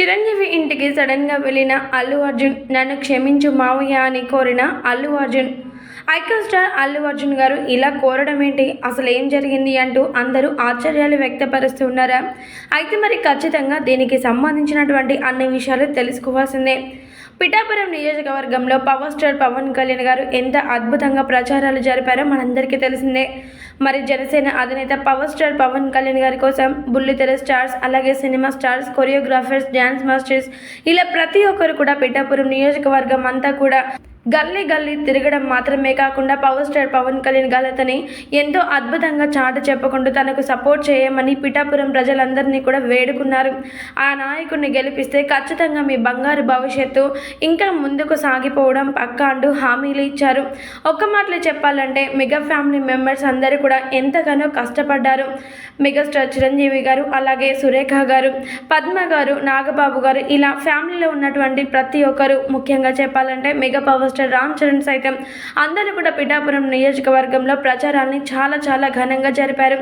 చిరంజీవి ఇంటికి సడన్గా వెళ్ళిన అల్లు అర్జున్ నన్ను క్షమించు మావయ్య అని కోరిన అల్లు అర్జున్ ఐకాన్ స్టార్ అల్లు అర్జున్ గారు ఇలా కోరడం ఏంటి? అసలు ఏం జరిగింది అంటూ అందరూ ఆశ్చర్యాలు వ్యక్తపరుస్తున్నారా అయితే మరి ఖచ్చితంగా దీనికి సంబంధించినటువంటి అన్ని విషయాలు తెలుసుకోవాల్సిందే. పిఠాపురం నియోజకవర్గంలో పవర్ స్టార్ పవన్ కళ్యాణ్ గారు ఎంత అద్భుతంగా ప్రచారాలు జరిపారో మనందరికీ తెలిసిందే. మరి జనసేన అధినేత పవర్ స్టార్ పవన్ కళ్యాణ్ గారి కోసం బుల్లితెర స్టార్స్ అలాగే cinema stars choreographers dance masters ఇలా ప్రతి ఒక్కరు కూడా పిఠాపురం నియోజకవర్గం అంతా కూడా గల్లీ గల్లీ తిరగడం మాత్రమే కాకుండా పవర్ స్టార్ పవన్ కళ్యాణ్ గలతని ఎంతో అద్భుతంగా చాటు చెప్పకుండా తనకు సపోర్ట్ చేయమని పిఠాపురం ప్రజలందరినీ కూడా వేడుకున్నారు. ఆ నాయకుడిని గెలిపిస్తే ఖచ్చితంగా మీ బంగారు భవిష్యత్తు ఇంకా ముందుకు సాగిపోవడం పక్క అంటూ హామీలు ఇచ్చారు. ఒక్క మాటలో చెప్పాలంటే మెగా ఫ్యామిలీ మెంబర్స్ అందరూ కూడా ఎంతగానో కష్టపడ్డారు. మెగాస్టార్ చిరంజీవి గారు అలాగే సురేఖ గారు పద్మ గారు నాగబాబు గారు ఇలా ఫ్యామిలీలో ఉన్నటువంటి ప్రతి ఒక్కరు ముఖ్యంగా చెప్పాలంటే mega power star Ram Charan సైతం అందరూ కూడా పిఠాపురం నియోజకవర్గంలో ప్రచారాన్ని చాలా చాలా ఘనంగా జరిపారు.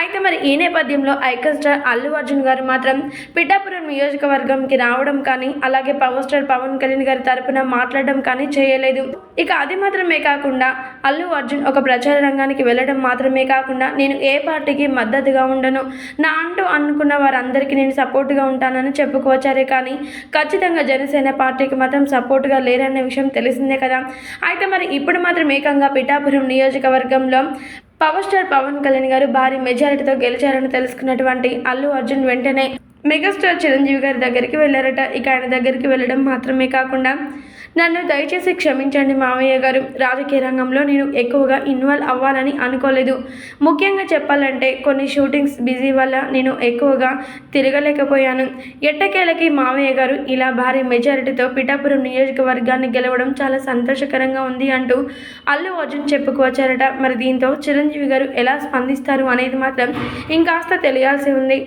అయితే మరి ఈ నేపథ్యంలో ఐకన్ స్టార్ అల్లు అర్జున్ గారు మాత్రం పిఠాపురం నియోజకవర్గంకి రావడం కానీ అలాగే పవర్ స్టార్ పవన్ కళ్యాణ్ గారి తరపున మాట్లాడడం కానీ చేయలేదు. ఇక అది మాత్రమే కాకుండా అల్లు అర్జున్ ఒక ప్రచార రంగానికి వెళ్ళడం మాత్రమే కాకుండా నేను ఏ పార్టీకి మద్దతుగా ఉండను నా అంటూ అనుకున్న వారందరికీ నేను సపోర్ట్గా ఉంటానని చెప్పుకోవచ్చారే కానీ ఖచ్చితంగా జనసేన పార్టీకి మాత్రం సపోర్ట్గా లేరనే విషయం తెలిసింది కదా. అయితే మరి ఇప్పుడు మాత్రం ఏకంగా పిఠాపురం నియోజకవర్గంలో పవర్ స్టార్ పవన్ కళ్యాణ్ గారు భారీ మెజారిటీతో గెలిచారని తెలుసుకున్నటువంటి అల్లు అర్జున్ వెంటనే మెగాస్టార్ చిరంజీవి గారి దగ్గరికి వెళ్ళారట. ఇక ఆయన దగ్గరికి వెళ్ళడం మాత్రమే కాకుండా నన్ను దయచేసి క్షమించండి మావయ్య గారు. రాజకీయ రంగంలో నేను ఎక్కువగా ఇన్వాల్వ్ అవ్వాలని అనుకోలేదు. ముఖ్యంగా చెప్పాలంటే కొన్ని షూటింగ్స్ బిజీ వల్ల నేను ఎక్కువగా తిరగలేకపోయాను. ఎట్టకేలకి మావయ్య గారు ఇలా భారీ మెజారిటీతో పిఠాపురం నియోజకవర్గాన్ని గెలవడం చాలా సంతోషకరంగా ఉంది అంటూ అల్లు అర్జున్ చెప్పుకువచ్చారట మరి దీంతో చిరంజీవి గారు ఎలా స్పందిస్తారు అనేది మాత్రం ఇంకాస్త తెలియాల్సి ఉంది.